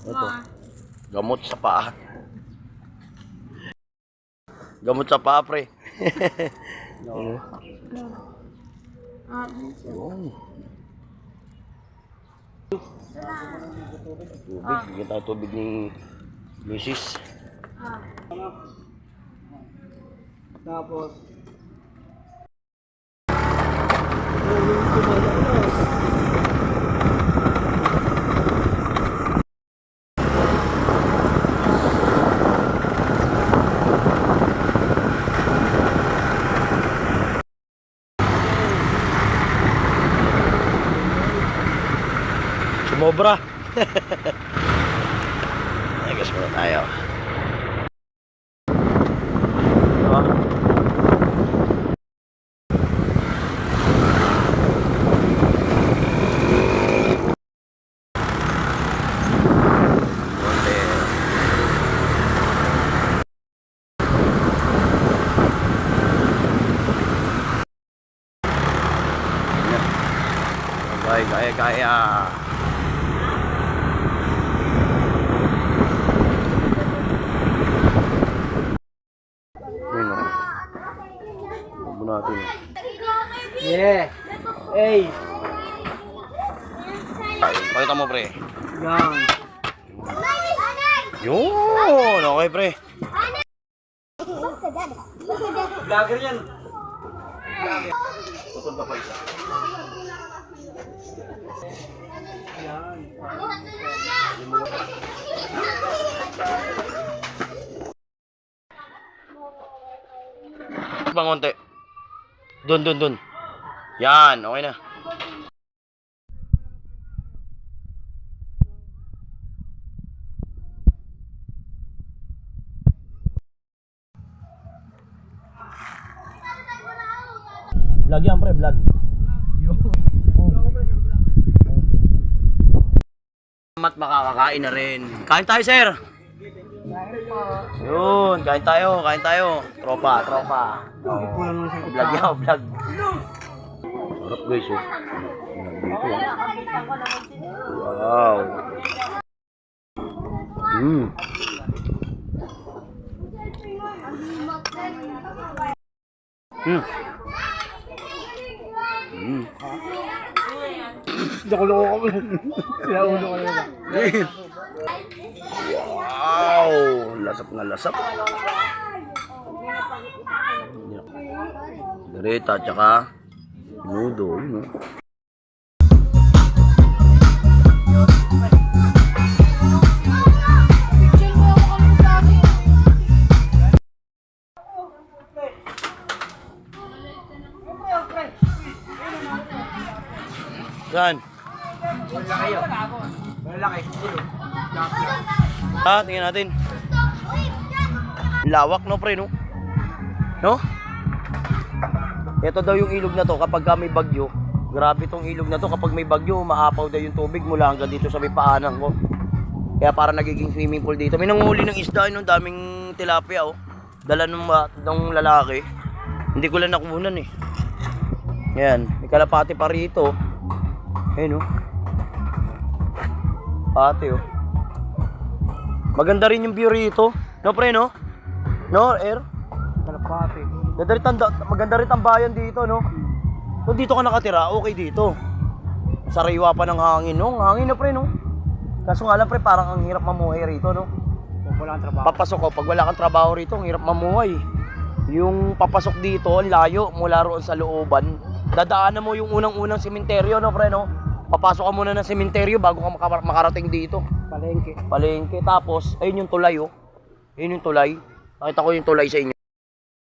Ito. Gamot sa paa. Gamot sa paa, pre. Ano? Ah, Yun. Tubig. Tayo tubig ni Mrs. ah. Tapos, Sumobra. Ay, gas muna tayo. Diba? Kaya, kaya, kaya. Yun o. Huwag natin. yeah. Hey, Pakita mo, pre. yan. Yun! Okay, pre. Vlogger yan. Tutol ka pa isa. Yan. Pang konti. Dun, dun, dun. Yan, okay na. Vlog yan, pre, vlog. Mat makakakain na rin. Kain tayo, sir. Yun, kain tayo, kain tayo. Tropa, tropa. Oh, vlog yan, vlog. Sarap guys, oh. Wow. Mm. Mm. Loko-loko ko. Sila ulo ko na. Wow! Lasap na lasap. Gareta, tsaka nudo, yun Saan? Malaki yun. Tingnan natin. Lawak no pre no? No? Ito daw yung ilog na to kapag ka may bagyo. Grabe tong ilog na to kapag may bagyo, maapaw daw yung tubig mula hanggang dito sa may paanan ko. Kaya para nagiging swimming pool dito. May nanguli ng isda, no? daming tilapia oh. Dala ng, ng lalaki. Hindi ko lang nakunan eh. Yan, may kalapati pa rito. Ayun oh. Pati oh. Maganda rin yung view rito. No, pre, no? No, Air? Kalapati. Maganda rin, tanda, maganda rin tambayan dito, no? Kung dito ka nakatira, okay dito. Sariwa pa ng hangin, no? Ang Hangin na, pre, no? Kaso nga lang, pre, parang ang hirap mamuhay rito, no? Kung wala ang trabaho. Papasok ko, pag wala kang trabaho rito, ang hirap mamuhay. Yung papasok dito, ang layo mula roon sa looban. Dadaanan mo yung unang-unang sementeryo, no, pre, no? Papasok ka muna ng sementeryo bago ka maka- makarating dito. Palengke. Palengke. Tapos, ayun yung tulay, oh. Ayun yung tulay. Nakita ko yung tulay sa inyo.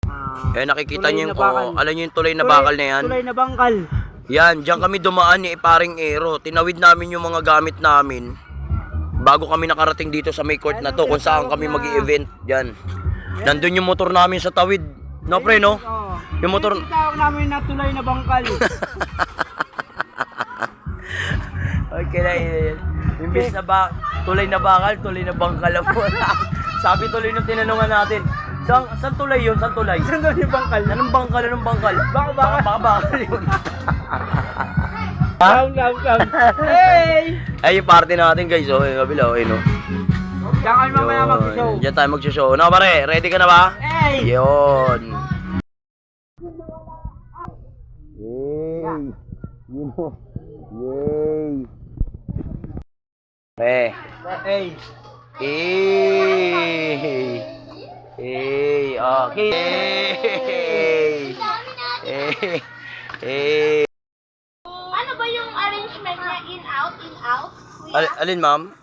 Ah, Eh, nakikita Tulay niyo yung, na bakal. oh, alam niyo yung tulay na bakal na yan? Tulay na bangkal. Yan, diyan kami dumaan ni paring Ero. Tinawid namin yung mga gamit namin bago kami nakarating dito sa may court na to kung saan kami mag event Diyan. Nandun yung motor namin sa tawid. No, pre, no? Oo. Yung motor... Yung tawag namin na tulay na bangkal. Na yun. Imbis na ba, tulay na bakal, tulay na bangkal po. Sabi tuloy nung tinanungan natin, saan, saan tulay yun? Saan tulay? Saan daw yung bangkal? Anong bangkal? Anong bangkal? Baka bakal. Baka bakal yun. Down, down, down. Hey! Ay, yung party natin guys, oh, yung kabila, oh, yun, oh. Diyan kami mamaya mag-show. Diyan tayo mag-show. Ano, pare? Ready ka na ba? Hey! Yun. Yay! Yun, oh. Yay! Pre. Hey! Hey! Hey! Okay! Hey! Hey! Hey! Ano ba yung arrangement niya? In, out, in, out? Kuya? Al- alin, ma'am?